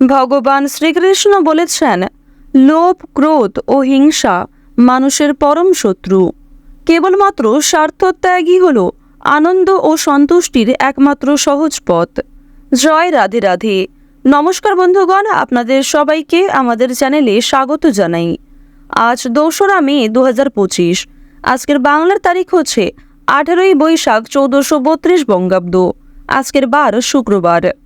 ভগবান শ্রীকৃষ্ণ বলেছেন, লোভ, ক্রোধ ও হিংসা মানুষের পরম শত্রু। কেবলমাত্র স্বার্থত্যাগই হল আনন্দ ও সন্তুষ্টির একমাত্র সহজ পথ। জয় রাধে রাধে। নমস্কার বন্ধুগণ, আপনাদের সবাইকে আমাদের চ্যানেলে স্বাগত জানাই। আজ দোসরা মে দু হাজার পঁচিশ। আজকের বাংলার তারিখ হচ্ছে আঠেরোই বৈশাখ চৌদ্দশো বত্রিশ বঙ্গাব্দ। আজকের বার শুক্রবার।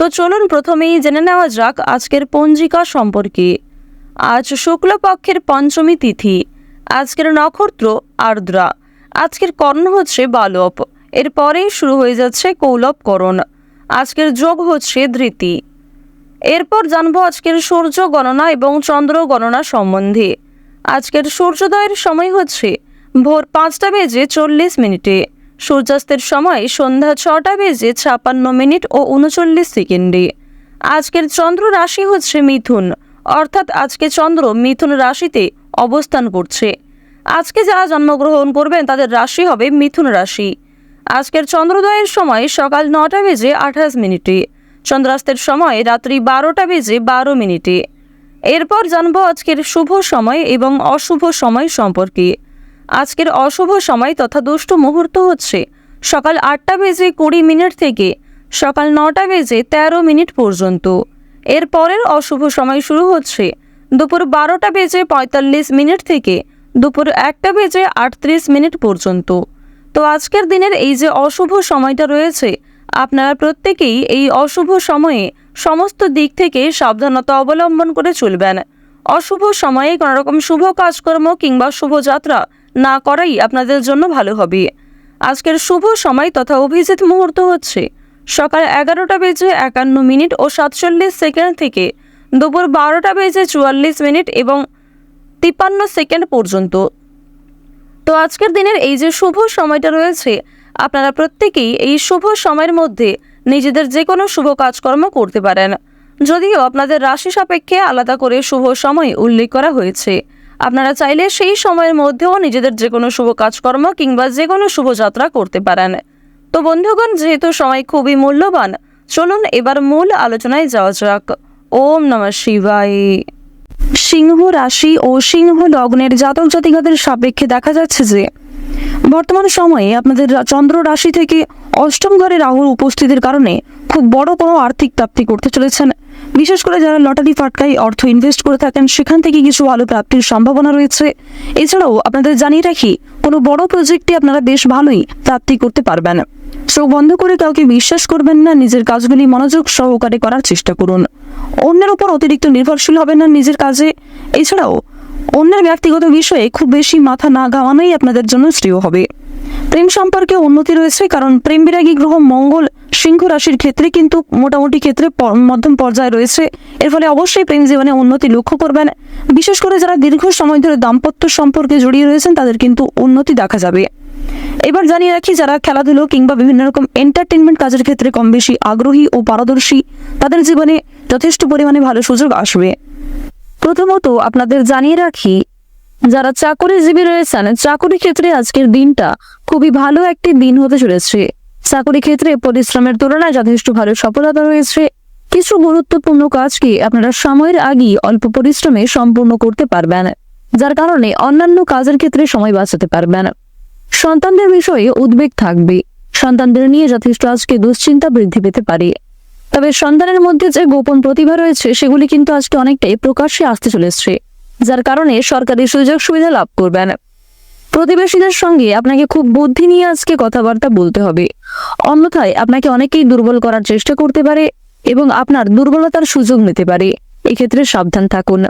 তো চলুন প্রথমেই জেনে নেওয়া যাক আজকের পঞ্জিকা সম্পর্কে। আজ শুক্লপক্ষের পঞ্চমী তিথি, আজকের নক্ষত্র আর্দ্রা, আজকের কর্ণ হচ্ছে বালব, এরপরেই শুরু হয়ে যাচ্ছে কৌলবকরণ আজকের যোগ হচ্ছে ধৃতি। এরপর জানব আজকের সূর্য গণনা এবং চন্দ্র গণনা সম্বন্ধে। আজকের সূর্যোদয়ের সময় হচ্ছে ভোর পাঁচটা বেজে চল্লিশ মিনিটে। সূর্যাস্তের সময় সন্ধ্যা ছটা বেজে ছাপান্ন মিনিট ও উনচল্লিশ সেকেন্ডে। আজকের চন্দ্র রাশি হচ্ছে মিথুন, অর্থাৎ আজকে চন্দ্র মিথুন রাশিতে অবস্থান করছে। আজকে যারা জন্মগ্রহণ করবেন, তাদের রাশি হবে মিথুন রাশি। আজকের চন্দ্রোদয়ের সময় সকাল নটা বেজে আঠাশ মিনিটে, চন্দ্রাস্তের সময় রাত্রি বারোটা বেজে বারো মিনিটে। এরপর জানব আজকের শুভ সময় এবং অশুভ সময় সম্পর্কে। আজকের অশুভ সময় তথা দুষ্ট মুহূর্ত হচ্ছে। সকাল আটটা বেজে কুড়ি মিনিট থেকে সকাল নটা বেজে তেরো মিনিট পর্যন্ত। এর পরের অশুভ সময় শুরু হচ্ছে দুপুর বারোটা বেজে পঁয়তাল্লিশ মিনিট থেকে দুপুর একটা বেজে আটত্রিশ মিনিট পর্যন্ত। তো আজকের দিনের এই যে অশুভ সময়টা রয়েছে, আপনারা প্রত্যেকেই এই অশুভ সময়ে সমস্ত দিক থেকে সাবধানতা অবলম্বন করে চলবেন। অশুভ সময়ে কোনো রকম শুভ কাজকর্ম কিংবা শুভযাত্রা না করাই আপনাদের জন্য ভালো হবে। আজকের শুভ সময় তথা অভিজিৎ মুহূর্ত হচ্ছে। সকাল এগারোটা বেজে একান্ন মিনিট ও সাতচল্লিশ সেকেন্ড থেকে দুপুর বারোটা বেজে চুয়াল্লিশ মিনিট এবং তিপ্পান্ন সেকেন্ড পর্যন্ত। তো আজকের দিনের এই যে শুভ সময়টা রয়েছে, আপনারা প্রত্যেকেই এই শুভ সময়ের মধ্যে নিজেদের যে কোনো শুভ কাজকর্ম করতে পারেন। যদিও আপনাদের রাশি সাপেক্ষে আলাদা করে শুভ সময় উল্লেখ করা হয়েছে। আপনারা চাইলে সেই সময়ের মধ্যেও নিজেদের যে কোনো শুভ কাজকর্ম কিংবা যে কোনো শুভযাত্রা করতে পারেন। তো বন্ধুগণ, যেহেতু সময় খুবই মূল্যবান, চলুন এবার মূল আলোচনায় যাওয়া যাক। ওম নমঃ শিবায়। সিংহ রাশি ও সিংহ লগ্নের জাতক জাতিকাদের সাপেক্ষে দেখা যাচ্ছে যে বর্তমান সময়ে আপনাদের চন্দ্র রাশি থেকে অষ্টম ঘরে রাহুর উপস্থিতির কারণে খুব বড় কোনো আর্থিক প্রাপ্তি করতে চলেছেন। বিশেষ করে যারা লটারি ফাটকায় অর্থ ইনভেস্ট করে থাকেন, সেখান থেকে কিছু ভালো প্রাপ্তির সম্ভাবনা রয়েছে। এছাড়াও আপনাদের জানিয়ে রাখি, কোনো বড় প্রজেক্টে আপনারা বেশ ভালোই প্রাপ্তি করতে পারবেন। চোখ বন্ধ করে কাউকে বিশ্বাস করবেন না, নিজের কাজগুলি মনোযোগ সহকারে করার চেষ্টা করুন। অন্যের উপর অতিরিক্ত নির্ভরশীল হবেন না নিজের কাজে। এছাড়াও অন্যের ব্যক্তিগত বিষয়ে খুব বেশি মাথা না ঘামানোই আপনাদের জন্য শ্রেয় হবে। প্রেম সম্পর্কে উন্নতি রয়েছে, কারণ প্রেম বিরাগী গ্রহ মঙ্গল, সিংহ রাশির ক্ষেত্রে কিন্তু মোটামুটি ক্ষেত্রে মধ্যম পর্যায়ে রয়েছে। এর ফলে অবশ্যই প্রেম জীবনে উন্নতি লক্ষ্য করবেন। বিশেষ করে যারা দীর্ঘ সময় ধরে দাম্পত্য সম্পর্কে জড়িয়ে রয়েছেন, তাদের কিন্তু উন্নতি দেখা যাবে। এবার জানিয়ে রাখি, যারা খেলাধুলো কিংবা বিভিন্ন রকম এন্টারটেনমেন্ট কাজের ক্ষেত্রে কম বেশি আগ্রহী ও পারদর্শী, তাদের জীবনে যথেষ্ট পরিমাণে ভালো সুযোগ আসবে। প্রথমত আপনাদের জানিয়ে রাখি, যারা চাকরিজীবী রয়েছেন চাকরি ক্ষেত্রে আজকের দিনটা খুবই ভালো একটি দিন হতে চলেছে। চাকরি ক্ষেত্রে পরিশ্রমের তুলনায় যথেষ্ট ভালো সফলতা রয়েছে। কিছু গুরুত্বপূর্ণ কাজকে আপনারা সময়ের আগেই অল্প পরিশ্রমে সম্পূর্ণ করতে পারবেন, যার কারণে অন্যান্য কাজের ক্ষেত্রে সময় বাঁচাতে পারবেন। সন্তানদের বিষয়ে উদ্বেগ থাকবে। সন্তানদের নিয়ে যথেষ্ট আজকে দুশ্চিন্তা বৃদ্ধি পেতে পারে। তবে সন্তানের মধ্যে যে গোপন প্রতিভা রয়েছে, সেগুলি কিন্তু আজকে অনেকটাই প্রকাশ্যে আসতে চলেছে যার কারণে সরকারি সুযোগ সুবিধা লাভ করবেন। প্রতিবেশীদের সঙ্গে আপনাকে খুব বুদ্ধি নিয়ে আজকে কথাবার্তা বলতে হবে। অন্যথায় আপনাকে অনেকেই দুর্বল করার চেষ্টা করতে পারে এবং আপনার দুর্বলতার সুযোগ নিতে পারে। এক্ষেত্রে সাবধান থাকুন।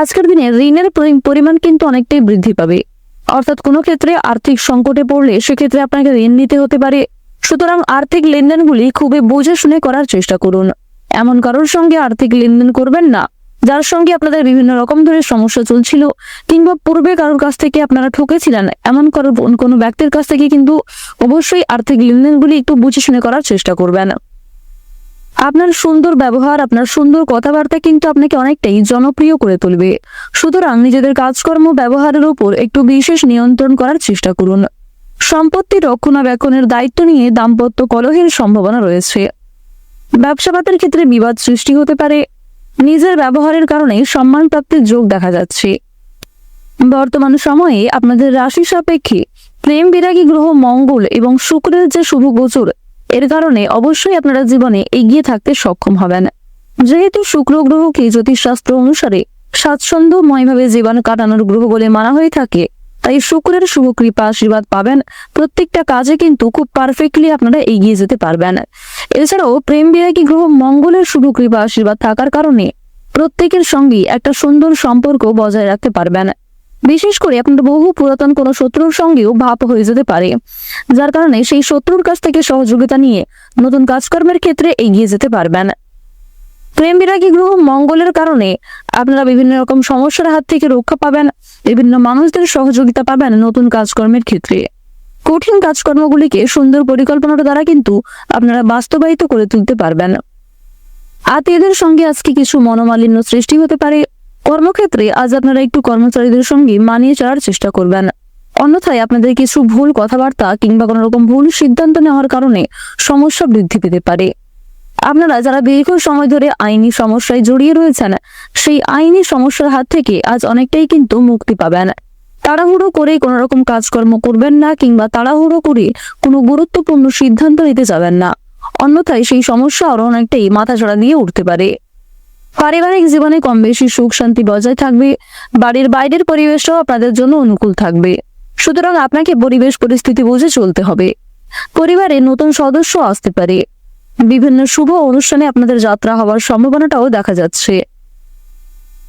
আজকের দিনে ঋণের পরিমাণ কিন্তু অনেকটাই বৃদ্ধি পাবে। অর্থাৎ কোনো ক্ষেত্রে আর্থিক সংকটে পড়লে সেক্ষেত্রে আপনাকে ঋণ নিতে হতে পারে। সুতরাং আর্থিক লেনদেনগুলি খুবই বুঝে শুনে করার চেষ্টা করুন। এমন কারোর সঙ্গে আর্থিক লেনদেন করবেন না, যার সঙ্গে আপনাদের বিভিন্ন রকম ধরে সমস্যা চলছিল কিংবা পূর্বে কারোর কাছ থেকে আপনারা ঠকেছিলেন, এমন কারও কোনো ব্যক্তির কাছ থেকে কিন্তু অবশ্যই আর্থিক লেনদেনগুলি একটু বুঝে শুনে করার চেষ্টা করবেন। আপনার সুন্দর ব্যবহার, আপনার সুন্দর কথাবার্তা কিন্তু আপনাকে অনেকটাই জনপ্রিয় করে তুলবে। সুতরাং নিজেদের কাজকর্ম, ব্যবহারের উপর একটু বিশেষ নিয়ন্ত্রণ করার চেষ্টা করুন। সম্পত্তি রক্ষণাবেক্ষণের দায়িত্ব নিয়ে দাম্পত্য কলহের সম্ভাবনা রয়েছে। ব্যবসাপাতের ক্ষেত্রে বিবাদ সৃষ্টি হতে পারে। নিজের ব্যবহারের কারণে সম্মান প্রাপ্তির যোগ দেখা যাচ্ছে। বর্তমান সময়ে আপনাদের রাশি সাপেক্ষে প্রেম বিরাগী গ্রহ মঙ্গল এবং শুক্রের যে শুভ গোচর, এর কারণে অবশ্যই আপনারা জীবনে এগিয়ে থাকতে সক্ষম হবেন। যেহেতু শুক্র গ্রহকে জ্যোতিষশাস্ত্র অনুসারে স্বাচ্ছন্দ্যময়ভাবে জীবন কাটানোর গ্রহ বলে মানা হয়ে থাকে তাই শুক্রের শুভ কৃপা আশীর্বাদ পাবেন। প্রত্যেকটা কাজে কিন্তু খুব পারফেক্টলি আপনারা এগিয়ে যেতে পারবেন। এছাড়াও প্রেম বিরাগী গ্রহ মঙ্গলের শুভ কৃপা আশীর্বাদ থাকার কারণে প্রত্যেকের সঙ্গে একটা সুন্দর সম্পর্ক বজায় রাখতে পারবেন। বিশেষ করে আপনার বহু পুরাতন কোনো শত্রুর সঙ্গেও ভাব হয়ে যেতে পারে। যার কারণে সেই শত্রুর কাছ থেকে সহযোগিতা নিয়ে নতুন কাজকর্মের ক্ষেত্রে এগিয়ে যেতে পারবেন। প্রেম বিরাগী গ্রহ মঙ্গলের কারণে আপনারা বিভিন্ন রকম সমস্যার হাত থেকে রক্ষা পাবেন, বিভিন্ন মানুষদের সহযোগিতা পাবেন নতুন কাজকর্মের ক্ষেত্রে। কঠিন কাজকর্মগুলিকে সুন্দর পরিকল্পনার দ্বারা কিন্তু আপনারা বাস্তবায়িত করে তুলতে পারবেন। আত্মীয়দের সঙ্গে আজকে কিছু মনোমালিন্য সৃষ্টি হতে পারে। কর্মক্ষেত্রে আজ আপনারা একটু কর্মচারীদের সঙ্গে মানিয়ে চলার চেষ্টা করবেন। অন্যথায় আপনাদের কিছু ভুল কথাবার্তা কিংবা কোনো রকম ভুল সিদ্ধান্ত নেওয়ার কারণে সমস্যা বৃদ্ধি পেতে পারে। আপনারা যারা দীর্ঘ সময় ধরে আইনি সমস্যায় জড়িয়ে রয়েছেন, সেই আইনি সমস্যার হাত থেকে আজ অনেকটাই কিন্তু মুক্তি পাবেন। তাড়াহুড়ো করে কোনো রকম কাজকর্ম করবেন না কিংবা তাড়াহুড়ো করে কোনো গুরুত্বপূর্ণ সিদ্ধান্ত নিতে যাবেন না। অন্যথায় সেই সমস্যা আরও অনেকটাই মাথাচড়া দিয়ে উঠতে পারে। পারিবারিক জীবনে কম বেশি সুখ শান্তি বজায় থাকবে, বাড়ির বাইরের পরিবেশটাও আপনাদের জন্য অনুকূল থাকবে। সুতরাং আপনাকে পরিবেশ পরিস্থিতি বুঝে চলতে হবে। পরিবারে নতুন সদস্য আসতে পারে। বিভিন্ন শুভ অনুষ্ঠানে আপনাদের যাত্রা হওয়ার সম্ভাবনাটাও দেখা যাচ্ছে।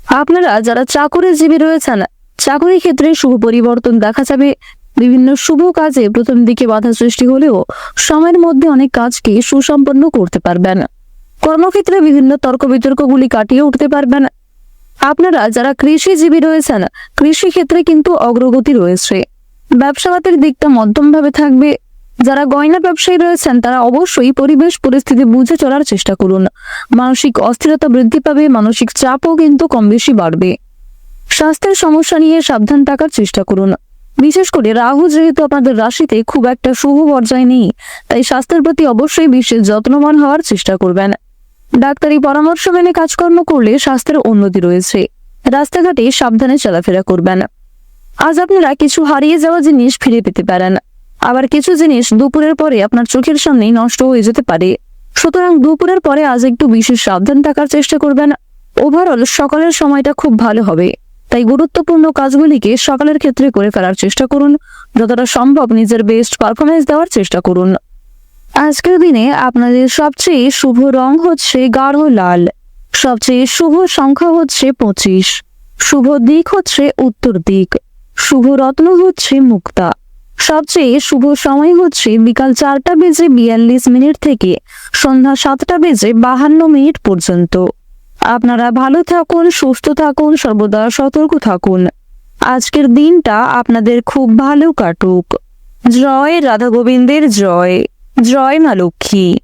আপনারা যারা চাকুরিজীবী রয়েছেন, চাকরি ক্ষেত্রে শুভ পরিবর্তন দেখা যাবে। বিভিন্ন শুভ কাজে প্রথম দিকে বাধা সৃষ্টি হলেও সময়ের মধ্যে অনেক কাজকে সুসম্পন্ন করতে পারবেন। কর্মক্ষেত্রে বিভিন্ন তর্ক বিতর্কগুলি কাটিয়ে উঠতে পারবেন। আপনারা যারা কৃষিজীবী রয়েছেন কৃষি ক্ষেত্রে কিন্তু অগ্রগতি রয়েছে। ব্যবসাপাতের দিকটা মধ্যমভাবে থাকবে। যারা গয়না ব্যবসায়ী রয়েছেন, তারা অবশ্যই পরিবেশ পরিস্থিতি বুঝে চলার চেষ্টা করুন। মানসিক অস্থিরতা বৃদ্ধি পাবে, মানসিক চাপও কিন্তু কম বেশি বাড়বে। স্বাস্থ্যের সমস্যা নিয়ে সাবধান থাকার চেষ্টা করুন। বিশেষ করে রাহু যেহেতু আপনাদের রাশিতে খুব একটা শুভ পর্যায়ে নেই, তাই স্বাস্থ্যের প্রতি অবশ্যই বিশেষ যত্নবান হওয়ার চেষ্টা করবেন। ডাক্তারি পরামর্শ মেনে কাজকর্ম করলে স্বাস্থ্যের উন্নতি রয়েছে। রাস্তাঘাটে সাবধানে চলাফেরা করবেন। আজ আপনারা কিছু হারিয়ে যাওয়া জিনিস ফিরে পেতে পারেন। আবার কিছু জিনিস দুপুরের পরে আপনার চোখের সামনেই নষ্ট হয়ে যেতে পারে। সুতরাং দুপুরের পরে আজ একটু বিশেষ সাবধান থাকার চেষ্টা করবেন। ওভারঅল সকালের সময়টা খুব ভালো হবে। তাই গুরুত্বপূর্ণ কাজগুলিকে সকালের ক্ষেত্রে করে ফেলার চেষ্টা করুন। যতটা সম্ভব নিজের বেস্ট পারফরমেন্স দেওয়ার চেষ্টা করুন। আজকের দিনে আপনাদের সবচেয়ে শুভ রং হচ্ছে গাঢ় লাল। সবচেয়ে শুভ সংখ্যা হচ্ছে পঁচিশ। শুভ দিক হচ্ছে উত্তর দিক। শুভ রত্ন হচ্ছে মুক্তা। সবচেয়ে শুভ সময় হচ্ছে বিকাল চারটা বেজে বিয়াল্লিশ মিনিট থেকে সন্ধ্যা সাতটা বেজে বাহান্ন মিনিট পর্যন্ত। আপনারা ভালো থাকুন, সুস্থ থাকুন, সর্বদা সতর্ক থাকুন। আজকের দিনটা আপনাদের খুব ভালো কাটুক। জয় রাধা গোবিন্দের জয়। জয় মা লক্ষ্মী।